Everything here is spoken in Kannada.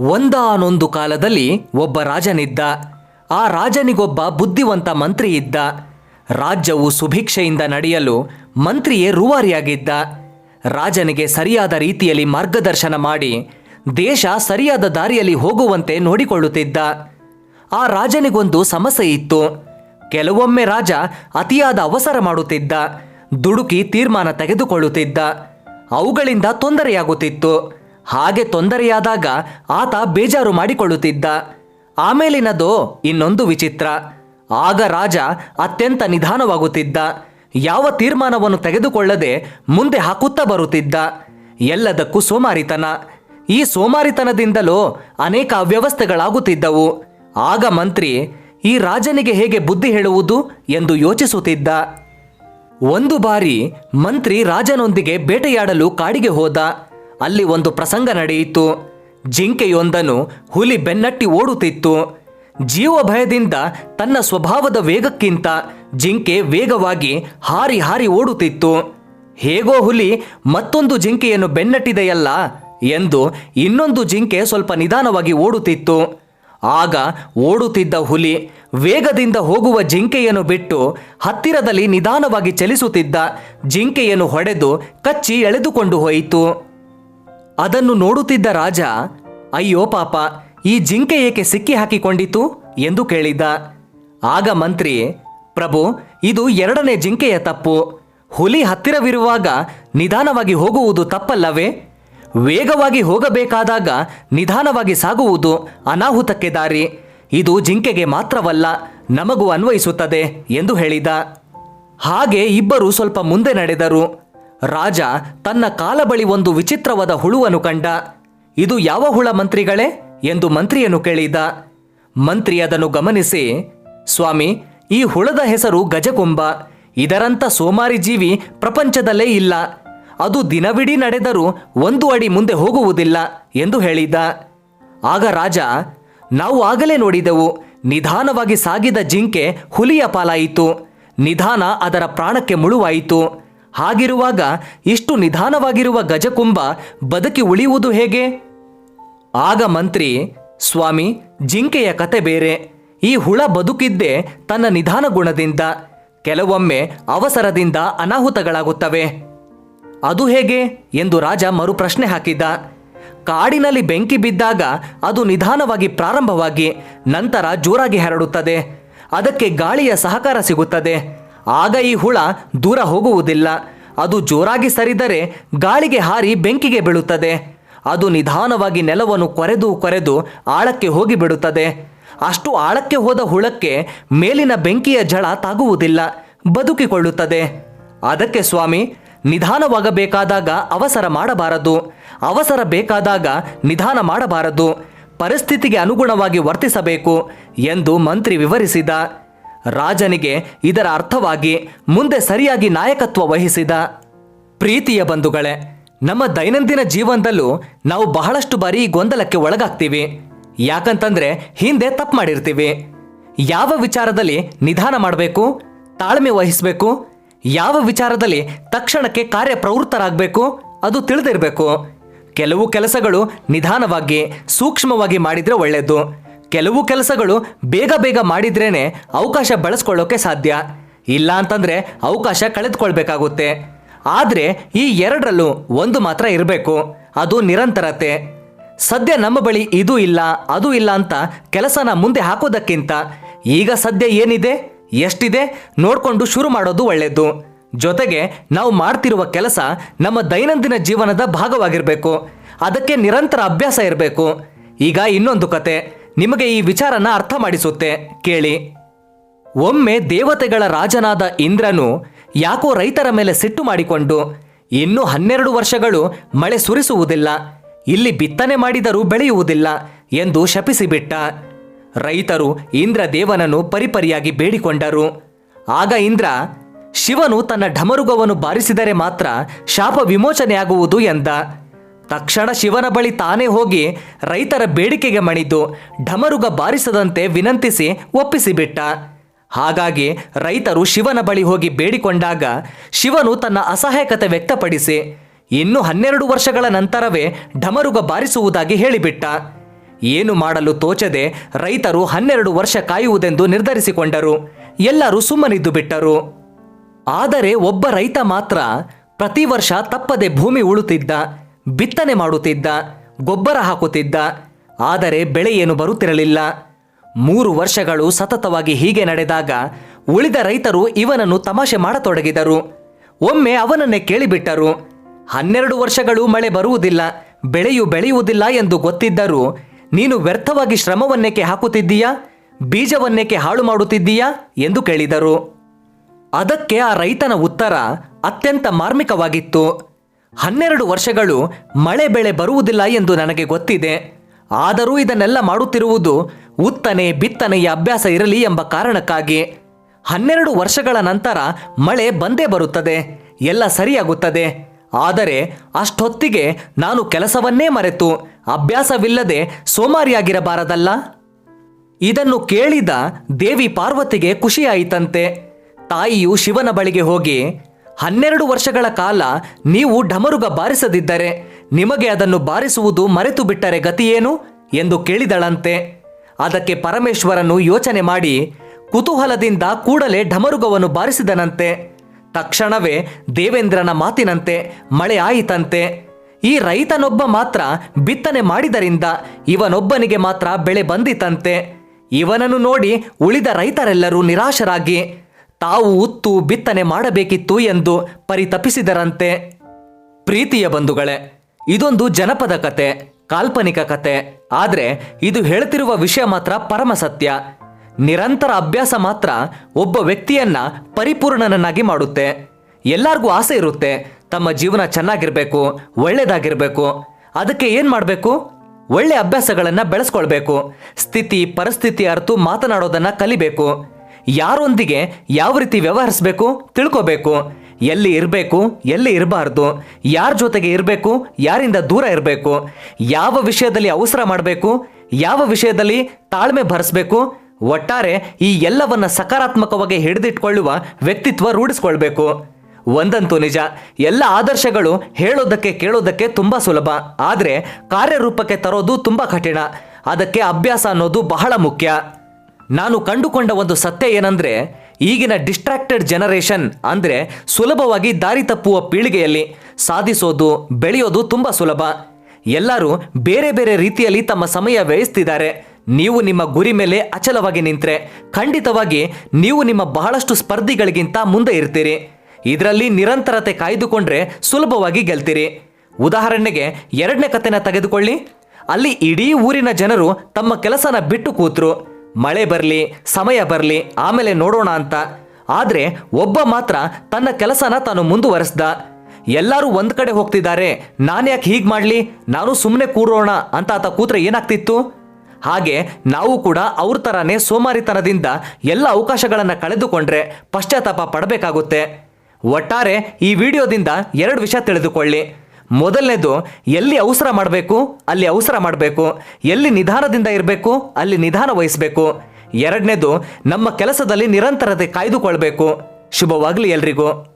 ಒಂದಾನೊಂದು ಕಾಲದಲ್ಲಿ ಒಬ್ಬ ರಾಜನಿದ್ದ. ಆ ರಾಜನಿಗೊಬ್ಬ ಬುದ್ಧಿವಂತ ಮಂತ್ರಿ ಇದ್ದ. ರಾಜ್ಯವು ಸುಭಿಕ್ಷೆಯಿಂದ ನಡೆಯಲು ಮಂತ್ರಿಯೇ ರೂವಾರಿಯಾಗಿದ್ದ. ರಾಜನಿಗೆ ಸರಿಯಾದ ರೀತಿಯಲ್ಲಿ ಮಾರ್ಗದರ್ಶನ ಮಾಡಿ ದೇಶ ಸರಿಯಾದ ದಾರಿಯಲ್ಲಿ ಹೋಗುವಂತೆ ನೋಡಿಕೊಳ್ಳುತ್ತಿದ್ದ. ಆ ರಾಜನಿಗೊಂದು ಸಮಸ್ಯೆ ಇತ್ತು. ಕೆಲವೊಮ್ಮೆ ರಾಜ ಅತಿಯಾದ ಅವಸರ ಮಾಡುತ್ತಿದ್ದ. ದುಡುಕಿ ತೀರ್ಮಾನ ತೆಗೆದುಕೊಳ್ಳುತ್ತಿದ್ದ. ಅವುಗಳಿಂದ ತೊಂದರೆಯಾಗುತ್ತಿತ್ತು. ಹಾಗೆ ತೊಂದರೆಯಾದಾಗ ಆತ ಬೇಜಾರು ಮಾಡಿಕೊಳ್ಳುತ್ತಿದ್ದ. ಆಮೇಲಿನದು ಇನ್ನೊಂದು ವಿಚಿತ್ರ. ಆಗ ರಾಜ ಅತ್ಯಂತ ನಿಧಾನವಾಗುತ್ತಿದ್ದ. ಯಾವ ತೀರ್ಮಾನವನ್ನು ತೆಗೆದುಕೊಳ್ಳದೆ ಮುಂದೆ ಹಾಕುತ್ತಾ ಬರುತ್ತಿದ್ದ. ಎಲ್ಲದಕ್ಕೂ ಸೋಮಾರಿತನ. ಈ ಸೋಮಾರಿತನದಿಂದಲೂ ಅನೇಕ ಅವ್ಯವಸ್ಥೆಗಳಾಗುತ್ತಿದ್ದವು. ಆಗ ಮಂತ್ರಿ, ಈ ರಾಜನಿಗೆ ಹೇಗೆ ಬುದ್ಧಿ ಹೇಳುವುದು ಎಂದು ಯೋಚಿಸುತ್ತಿದ್ದ. ಒಂದು ಬಾರಿ ಮಂತ್ರಿ ರಾಜನೊಂದಿಗೆ ಬೇಟೆಯಾಡಲು ಕಾಡಿಗೆ ಹೋದ. ಅಲ್ಲಿ ಒಂದು ಪ್ರಸಂಗ ನಡೆಯಿತು. ಜಿಂಕೆಯೊಂದನು ಹುಲಿ ಬೆನ್ನಟ್ಟಿ ಓಡುತ್ತಿತ್ತು. ಜೀವ ಭಯದಿಂದ ತನ್ನ ಸ್ವಭಾವದ ವೇಗಕ್ಕಿಂತ ಜಿಂಕೆ ವೇಗವಾಗಿ ಹಾರಿ ಹಾರಿ ಓಡುತ್ತಿತ್ತು. ಹೇಗೋ ಹುಲಿ, ಮತ್ತೊಂದು ಜಿಂಕೆಯನ್ನು ಬೆನ್ನಟ್ಟಿದೆಯಲ್ಲ ಎಂದು ಇನ್ನೊಂದು ಜಿಂಕೆ ಸ್ವಲ್ಪ ನಿಧಾನವಾಗಿ ಓಡುತ್ತಿತ್ತು. ಆಗ ಓಡುತ್ತಿದ್ದ ಹುಲಿ ವೇಗದಿಂದ ಹೋಗುವ ಜಿಂಕೆಯನ್ನು ಬಿಟ್ಟು ಹತ್ತಿರದಲ್ಲಿ ನಿಧಾನವಾಗಿ ಚಲಿಸುತ್ತಿದ್ದ ಜಿಂಕೆಯನ್ನು ಹೊಡೆದು ಕಚ್ಚಿ ಎಳೆದುಕೊಂಡು ಹೋಯಿತು. ಅದನ್ನು ನೋಡುತ್ತಿದ್ದ ರಾಜ, ಅಯ್ಯೋ ಪಾಪ, ಈ ಜಿಂಕೆ ಏಕೆ ಸಿಕ್ಕಿ ಹಾಕಿಕೊಂಡಿತು? ಎಂದು ಕೇಳಿದ ಆಗ ಮಂತ್ರಿ, ಪ್ರಭು, ಇದು ಎರಡನೇ ಜಿಂಕೆಯ ತಪ್ಪು. ಹುಲಿ ಹತ್ತಿರವಿರುವಾಗ ನಿಧಾನವಾಗಿ ಹೋಗುವುದು ತಪ್ಪಲ್ಲವೇ? ವೇಗವಾಗಿ ಹೋಗಬೇಕಾದಾಗ ನಿಧಾನವಾಗಿ ಸಾಗುವುದು ಅನಾಹುತಕ್ಕೆ ದಾರಿ. ಇದು ಜಿಂಕೆಗೆ ಮಾತ್ರವಲ್ಲ, ನಮಗೂ ಅನ್ವಯಿಸುತ್ತದೆ, ಎಂದು ಹೇಳಿದ. ಹಾಗೆ ಇಬ್ಬರು ಸ್ವಲ್ಪ ಮುಂದೆ ನಡೆದರು. ರಾಜ ತನ್ನ ಕಾಲ ಬಳಿ ಒಂದು ವಿಚಿತ್ರವಾದ ಹುಳುವನ್ನು ಕಂಡ. ಇದು ಯಾವ ಹುಳ ಮಂತ್ರಿಗಳೇ? ಎಂದು ಮಂತ್ರಿಯನ್ನು ಕೇಳಿದ. ಮಂತ್ರಿ ಅದನ್ನು ಗಮನಿಸಿ, ಸ್ವಾಮಿ, ಈ ಹುಳದ ಹೆಸರು ಗಜಕುಂಬ ಇದರಂಥ ಸೋಮಾರಿ ಜೀವಿ ಪ್ರಪಂಚದಲ್ಲೇ ಇಲ್ಲ. ಅದು ದಿನವಿಡೀ ನಡೆದರೂ ಒಂದು ಅಡಿ ಮುಂದೆ ಹೋಗುವುದಿಲ್ಲ, ಎಂದು ಹೇಳಿದ. ಆಗ ರಾಜ, ನಾವು ಆಗಲೇ ನೋಡಿದೆವು. ನಿಧಾನವಾಗಿ ಸಾಗಿದ ಜಿಂಕೆ ಹುಲಿಯ ಪಾಲಾಯಿತು. ನಿಧಾನ ಅದರ ಪ್ರಾಣಕ್ಕೆ ಮುಳುವಾಯಿತು. ಹಾಗಿರುವಾಗ ಇಷ್ಟು ನಿಧಾನವಾಗಿರುವ ಗಜಕುಂಭ ಬದುಕಿ ಉಳಿಯುವುದು ಹೇಗೆ? ಆಗ ಮಂತ್ರಿ, ಸ್ವಾಮಿ, ಜಿಂಕೆಯ ಕತೆ ಬೇರೆ. ಈ ಹುಳ ಬದುಕಿದ್ದೇ ತನ್ನ ನಿಧಾನ ಗುಣದಿಂದ, ಕೆಲವೊಮ್ಮೆ ಅವಸರದಿಂದ ಅನಾಹುತಗಳಾಗುತ್ತವೆ. ಅದು ಹೇಗೆ? ಎಂದು ರಾಜ ಮರು ಪ್ರಶ್ನೆ ಹಾಕಿದ ಕಾಡಿನಲ್ಲಿ ಬೆಂಕಿ ಬಿದ್ದಾಗ ಅದು ನಿಧಾನವಾಗಿ ಪ್ರಾರಂಭವಾಗಿ ನಂತರ ಜೋರಾಗಿ ಹರಡುತ್ತದೆ. ಅದಕ್ಕೆ ಗಾಳಿಯ ಸಹಕಾರ ಸಿಗುತ್ತದೆ. ಆಗ ಈ ಹುಳ ದೂರ ಹೋಗುವುದಿಲ್ಲ. ಅದು ಜೋರಾಗಿ ಸರಿದರೆ ಗಾಳಿಗೆ ಹಾರಿ ಬೆಂಕಿಗೆ ಬೀಳುತ್ತದೆ. ಅದು ನಿಧಾನವಾಗಿ ನೆಲವನ್ನು ಕೊರೆದು ಕೊರೆದು ಆಳಕ್ಕೆ ಹೋಗಿಬಿಡುತ್ತದೆ. ಅಷ್ಟು ಆಳಕ್ಕೆ ಹೋದ ಹುಳಕ್ಕೆ ಮೇಲಿನ ಬೆಂಕಿಯ ಜಳ ತಾಗುವುದಿಲ್ಲ, ಬದುಕಿಕೊಳ್ಳುತ್ತದೆ. ಅದಕ್ಕೆ ಸ್ವಾಮಿ, ನಿಧಾನವಾಗಬೇಕಾದಾಗ ಅವಸರ ಮಾಡಬಾರದು. ಅವಸರ ಬೇಕಾದಾಗ ನಿಧಾನ ಮಾಡಬಾರದು. ಪರಿಸ್ಥಿತಿಗೆ ಅನುಗುಣವಾಗಿ ವರ್ತಿಸಬೇಕು ಎಂದು ಮಂತ್ರಿ ವಿವರಿಸಿದ. ರಾಜನಿಗೆ ಇದರ ಅರ್ಥವಾಗಿ ಮುಂದೆ ಸರಿಯಾಗಿ ನಾಯಕತ್ವ ವಹಿಸಿದ. ಪ್ರೀತಿಯ ಬಂಧುಗಳೇ, ನಮ್ಮ ದೈನಂದಿನ ಜೀವನದಲ್ಲೂ ನಾವು ಬಹಳಷ್ಟು ಬಾರಿ ಗೊಂದಲಕ್ಕೆ ಒಳಗಾಗ್ತೀವಿ. ಯಾಕಂತಂದ್ರೆ ಹಿಂದೆ ತಪ್ಪು ಮಾಡಿರ್ತೀವಿ. ಯಾವ ವಿಚಾರದಲ್ಲಿ ನಿಧಾನ ಮಾಡಬೇಕು, ತಾಳ್ಮೆ ವಹಿಸಬೇಕು, ಯಾವ ವಿಚಾರದಲ್ಲಿ ತಕ್ಷಣಕ್ಕೆ ಕಾರ್ಯಪ್ರವೃತ್ತರಾಗಬೇಕು, ಅದು ತಿಳಿದಿರಬೇಕು. ಕೆಲವು ಕೆಲಸಗಳು ನಿಧಾನವಾಗಿ, ಸೂಕ್ಷ್ಮವಾಗಿ ಮಾಡಿದರೆ ಒಳ್ಳೆಯದು ಕೆಲವು ಕೆಲಸಗಳು ಬೇಗ ಬೇಗ ಮಾಡಿದ್ರೇ ಅವಕಾಶ ಬಳಸ್ಕೊಳ್ಳೋಕೆ ಸಾಧ್ಯ. ಇಲ್ಲ ಅಂತಂದ್ರೆ ಅವಕಾಶ ಕಳೆದುಕೊಳ್ಬೇಕಾಗುತ್ತೆ. ಆದರೆ ಈ ಎರಡರಲ್ಲೂ ಒಂದು ಮಾತ್ರ ಇರಬೇಕು. ಅದು ನಿರಂತರತೆ. ಸದ್ಯ ನಮ್ಮ ಬಳಿ ಇದು ಇಲ್ಲ, ಅದು ಇಲ್ಲ ಅಂತ ಕೆಲಸನ ಮುಂದೆ ಹಾಕೋದಕ್ಕಿಂತ ಈಗ ಸದ್ಯ ಏನಿದೆ, ಎಷ್ಟಿದೆ ನೋಡಿಕೊಂಡು ಶುರು ಮಾಡೋದು ಒಳ್ಳೆಯದು ಜೊತೆಗೆ ನಾವು ಮಾಡ್ತಿರುವ ಕೆಲಸ ನಮ್ಮ ದೈನಂದಿನ ಜೀವನದ ಭಾಗವಾಗಿರಬೇಕು. ಅದಕ್ಕೆ ನಿರಂತರ ಅಭ್ಯಾಸ ಇರಬೇಕು. ಈಗ ಇನ್ನೊಂದು ಕತೆ. ನಿಮಗೆ ಈ ವಿಚಾರನ ಅರ್ಥ ಮಾಡಿಸುತ್ತೆ ಕೇಳಿ. ಒಮ್ಮೆ ದೇವತೆಗಳ ರಾಜನಾದ ಇಂದ್ರನು ಯಾಕೋ ರೈತರ ಮೇಲೆ ಸಿಟ್ಟು ಮಾಡಿಕೊಂಡು, ಇನ್ನು ಹನ್ನೆರಡು ವರ್ಷಗಳು ಮಳೆ ಸುರಿಸುವುದಿಲ್ಲ, ಇಲ್ಲಿ ಬಿತ್ತನೆ ಮಾಡಿದರೂ ಬೆಳೆಯುವುದಿಲ್ಲ ಎಂದು ಶಪಿಸಿಬಿಟ್ಟ. ರೈತರು ಇಂದ್ರ ದೇವನನ್ನು ಪರಿಪರಿಯಾಗಿ ಬೇಡಿಕೊಂಡರು. ಆಗ ಇಂದ್ರ, ಶಿವನು ತನ್ನ ಢಮರುಗವನ್ನು ಬಾರಿಸಿದರೆ ಮಾತ್ರ ಶಾಪ ವಿಮೋಚನೆಯಾಗುವುದು ಎಂದ. ತಕ್ಷಣ ಶಿವನ ಬಳಿ ತಾನೇ ಹೋಗಿ ರೈತರ ಬೇಡಿಕೆಗೆ ಮಣಿದು ಢಮರುಗ ಬಾರಿಸದಂತೆ ವಿನಂತಿಸಿ ಒಪ್ಪಿಸಿಬಿಟ್ಟ. ಹಾಗಾಗಿ ರೈತರು ಶಿವನ ಬಳಿ ಹೋಗಿ ಬೇಡಿಕೊಂಡಾಗ ಶಿವನು ತನ್ನ ಅಸಹಾಯಕತೆ ವ್ಯಕ್ತಪಡಿಸಿ ಇನ್ನು ಹನ್ನೆರಡು ವರ್ಷಗಳ ನಂತರವೇ ಢಮರುಗ ಬಾರಿಸುವುದಾಗಿ ಹೇಳಿಬಿಟ್ಟ. ಏನು ಮಾಡಲು ತೋಚದೆ ರೈತರು ಹನ್ನೆರಡು ವರ್ಷ ಕಾಯುವುದೆಂದು ನಿರ್ಧರಿಸಿಕೊಂಡರು. ಎಲ್ಲರೂ ಸುಮ್ಮನಿದ್ದು ಬಿಟ್ಟರು. ಆದರೆ ಒಬ್ಬ ರೈತ ಮಾತ್ರ ಪ್ರತಿ ವರ್ಷ ತಪ್ಪದೆ ಭೂಮಿ ಉಳುತ್ತಿದ್ದ. ಬಿತ್ತನೆ ಮಾಡುತ್ತಿದ್ದ, ಗೊಬ್ಬರ ಹಾಕುತ್ತಿದ್ದ, ಆದರೆ ಬೆಳೆ ಏನು ಬರುತ್ತಿರಲಿಲ್ಲ. ಮೂರು ವರ್ಷಗಳು ಸತತವಾಗಿ ಹೀಗೆ ನಡೆದಾಗ ಉಳಿದ ರೈತರು ಇವನನ್ನು ತಮಾಷೆ ಮಾಡತೊಡಗಿದರು. ಒಮ್ಮೆ ಅವನನ್ನೇ ಕೇಳಿಬಿಟ್ಟರು. ಹನ್ನೆರಡು ವರ್ಷಗಳು ಮಳೆ ಬರುವುದಿಲ್ಲ, ಬೆಳೆಯು ಬೆಳೆಯುವುದಿಲ್ಲ ಎಂದು ಗೊತ್ತಿದ್ದರೂ, ನೀನು ವ್ಯರ್ಥವಾಗಿ ಶ್ರಮವನ್ನೇಕೆ ಹಾಕುತ್ತಿದ್ದೀಯಾ? ಬೀಜವನ್ನೇಕೆ ಹಾಳು ಮಾಡುತ್ತಿದ್ದೀಯಾ? ಎಂದು ಕೇಳಿದರು. ಅದಕ್ಕೆ ಆ ರೈತನ ಉತ್ತರ ಅತ್ಯಂತ ಮಾರ್ಮಿಕವಾಗಿತ್ತು. ಹನ್ನೆರಡು ವರ್ಷಗಳು ಮಳೆ ಬೆಳೆ ಬರುವುದಿಲ್ಲ ಎಂದು ನನಗೆ ಗೊತ್ತಿದೆ. ಆದರೂ ಇದನ್ನೆಲ್ಲ ಮಾಡುತ್ತಿರುವುದು ಉತ್ತನೆ ಬಿತ್ತನೆಯ ಅಭ್ಯಾಸ ಇರಲಿ ಎಂಬ ಕಾರಣಕ್ಕಾಗಿ. ಹನ್ನೆರಡು ವರ್ಷಗಳ ನಂತರ ಮಳೆ ಬಂದೇ ಬರುತ್ತದೆ. ಎಲ್ಲ ಸರಿಯಾಗುತ್ತದೆ. ಆದರೆ ಅಷ್ಟೊತ್ತಿಗೆ ನಾನು ಕೆಲಸವನ್ನೇ ಮರೆತು ಅಭ್ಯಾಸವಿಲ್ಲದೆ ಸೋಮಾರಿಯಾಗಿರಬಾರದಲ್ಲ? ಇದನ್ನು ಕೇಳಿದ ದೇವಿ ಪಾರ್ವತಿಗೆ ಖುಷಿಯಾಯಿತಂತೆ. ತಾಯಿಯು ಶಿವನ ಬಳಿಗೆ ಹೋಗಿ ಹನ್ನೆರಡು ವರ್ಷಗಳ ಕಾಲ ನೀವು ಢಮರುಗ ಬಾರಿಸದಿದ್ದರೆ ನಿಮಗೆ ಅದನ್ನು ಬಾರಿಸುವುದು ಮರೆತು ಬಿಟ್ಟರೆ ಗತಿಯೇನು ಎಂದು ಕೇಳಿದಳಂತೆ. ಅದಕ್ಕೆ ಪರಮೇಶ್ವರನು ಯೋಚನೆ ಮಾಡಿ ಕುತೂಹಲದಿಂದ ಕೂಡಲೇ ಢಮರುಗವನ್ನು ಬಾರಿಸಿದನಂತೆ. ತಕ್ಷಣವೇ ದೇವೇಂದ್ರನ ಮಾತಿನಂತೆ ಮಳೆ ಆಯಿತಂತೆ. ಈ ರೈತನೊಬ್ಬ ಮಾತ್ರ ಬಿತ್ತನೆ ಮಾಡಿದರಿಂದ ಇವನೊಬ್ಬನಿಗೆ ಮಾತ್ರ ಬೆಳೆ ಬಂದಿತಂತೆ. ಇವನನ್ನು ನೋಡಿ ಉಳಿದ ರೈತರೆಲ್ಲರೂ ನಿರಾಶರಾಗಿ ತಾವು ಉತ್ತು ಬಿತ್ತನೆ ಮಾಡಬೇಕಿತ್ತು ಎಂದು ಪರಿತಪಿಸಿದರಂತೆ ಪ್ರೀತಿಯ ಬಂಧುಗಳೇ, ಇದೊಂದು ಜನಪದ ಕತೆ, ಕಾಲ್ಪನಿಕ ಕತೆ. ಆದರೆ ಇದು ಹೇಳ್ತಿರುವ ವಿಷಯ ಮಾತ್ರ ಪರಮ ಸತ್ಯ. ನಿರಂತರ ಅಭ್ಯಾಸ ಮಾತ್ರ ಒಬ್ಬ ವ್ಯಕ್ತಿಯನ್ನ ಪರಿಪೂರ್ಣನನ್ನಾಗಿ ಮಾಡುತ್ತೆ. ಎಲ್ಲರಿಗೂ ಆಸೆ ಇರುತ್ತೆ, ತಮ್ಮ ಜೀವನ ಚೆನ್ನಾಗಿರಬೇಕು ಒಳ್ಳೆಯದಾಗಿರಬೇಕು ಅದಕ್ಕೆ ಏನು ಮಾಡಬೇಕು? ಒಳ್ಳೆ ಅಭ್ಯಾಸಗಳನ್ನು ಬೆಳೆಸ್ಕೊಳ್ಬೇಕು. ಸ್ಥಿತಿ, ಪರಿಸ್ಥಿತಿ ಅರ್ತು ಮಾತನಾಡೋದನ್ನು ಕಲಿಬೇಕು. ಯಾರೊಂದಿಗೆ ಯಾವ ರೀತಿ ವ್ಯವಹರಿಸಬೇಕು, ತಿಳ್ಕೋಬೇಕು, ಎಲ್ಲಿ ಇರಬೇಕು, ಎಲ್ಲಿ ಇರಬಾರ್ದು, ಯಾರ ಜೊತೆಗೆ ಇರಬೇಕು, ಯಾರಿಂದ ದೂರ ಇರಬೇಕು, ಯಾವ ವಿಷಯದಲ್ಲಿ ಅವಸರ ಮಾಡಬೇಕು, ಯಾವ ವಿಷಯದಲ್ಲಿ ತಾಳ್ಮೆ ಭರಿಸಬೇಕು, ಒಟ್ಟಾರೆ ಈ ಎಲ್ಲವನ್ನ ಸಕಾರಾತ್ಮಕವಾಗಿ ಹಿಡಿದಿಟ್ಕೊಳ್ಳುವ ವ್ಯಕ್ತಿತ್ವ ರೂಢಿಸ್ಕೊಳ್ಬೇಕು. ಒಂದಂತೂ ನಿಜ, ಎಲ್ಲ ಆದರ್ಶಗಳು ಹೇಳೋದಕ್ಕೆ ಕೇಳೋದಕ್ಕೆ ತುಂಬ ಸುಲಭ, ಆದರೆ ಕಾರ್ಯರೂಪಕ್ಕೆ ತರೋದು ತುಂಬ ಕಠಿಣ, ಅದಕ್ಕೆ ಅಭ್ಯಾಸ ಅನ್ನೋದು ಬಹಳ ಮುಖ್ಯ. ನಾನು ಕಂಡುಕೊಂಡ ಒಂದು ಸತ್ಯ ಏನಂದ್ರೆ, ಈಗಿನ ಡಿಸ್ಟ್ರಾಕ್ಟೆಡ್ ಜನರೇಷನ್ ಅಂದ್ರೆ ಸುಲಭವಾಗಿ ದಾರಿ ತಪ್ಪುವ ಪೀಳಿಗೆಯಲ್ಲಿ ಸಾಧಿಸೋದು, ಬೆಳೆಯೋದು ತುಂಬಾ ಸುಲಭ. ಎಲ್ಲರೂ ಬೇರೆ ಬೇರೆ ರೀತಿಯಲ್ಲಿ ತಮ್ಮ ಸಮಯ ವ್ಯಯಿಸ್ತಿದ್ದಾರೆ. ನೀವು ನಿಮ್ಮ ಗುರಿ ಮೇಲೆ ಅಚಲವಾಗಿ ನಿಂತ್ರೆ, ಖಂಡಿತವಾಗಿ ನೀವು ನಿಮ್ಮ ಬಹಳಷ್ಟು ಸ್ಪರ್ಧಿಗಳಿಗಿಂತ ಮುಂದೆ ಇರ್ತೀರಿ. ಇದರಲ್ಲಿ ನಿರಂತರತೆ ಕಾಯ್ದುಕೊಂಡ್ರೆ ಸುಲಭವಾಗಿ ಗೆಲ್ತೀರಿ. ಉದಾಹರಣೆಗೆ, ಎರಡನೇ ಕಥೆನ ತೆಗೆದುಕೊಳ್ಳಿ. ಅಲ್ಲಿ ಇಡೀ ಊರಿನ ಜನರು ತಮ್ಮ ಕೆಲಸನ ಬಿಟ್ಟು ಕೂತ್ರು. ಮಳೆ ಬರಲಿ, ಸಮಯ ಬರಲಿ, ಆಮೇಲೆ ನೋಡೋಣ ಅಂತ. ಆದರೆ ಒಬ್ಬ ಮಾತ್ರ ತನ್ನ ಕೆಲಸನ ತಾನು ಮುಂದುವರೆಸ್ದ. ಎಲ್ಲರೂ ಒಂದು ಕಡೆ ಹೋಗ್ತಿದ್ದಾರೆ ನಾನ್ಯಾಕೆ ಹೀಗೆ ಮಾಡಲಿ? ನಾನು ಸುಮ್ಮನೆ ಕೂರೋಣ ಅಂತ ಆತ ಕೂತ್ರೆ ಏನಾಗ್ತಿತ್ತು? ಹಾಗೆ ನಾವು ಕೂಡ ಅವ್ರ ಥರನೇ ಸೋಮಾರಿತನದಿಂದ ಎಲ್ಲ ಅವಕಾಶಗಳನ್ನು ಕಳೆದುಕೊಂಡ್ರೆ ಪಶ್ಚಾತ್ತಾಪ ಪಡಬೇಕಾಗುತ್ತೆ. ಒಟ್ಟಾರೆ ಈ ವಿಡಿಯೋದಿಂದ ಎರಡು ವಿಷಯ ತಿಳಿದುಕೊಳ್ಳಿ. ಮೊದಲನೇದು, ಎಲ್ಲಿ ಅವಸರ ಮಾಡಬೇಕು, ಅಲ್ಲಿ ಅವಸರ ಮಾಡಬೇಕು. ಎಲ್ಲಿ ನಿಧಾನದಿಂದ ಇರಬೇಕು, ಅಲ್ಲಿ ನಿಧಾನ ವಹಿಸಬೇಕು. ಎರಡನೇದು, ನಮ್ಮ ಕೆಲಸದಲ್ಲಿ ನಿರಂತರತೆ ಕಾಯ್ದುಕೊಳ್ಬೇಕು. ಶುಭವಾಗಲಿ ಎಲ್ರಿಗೂ.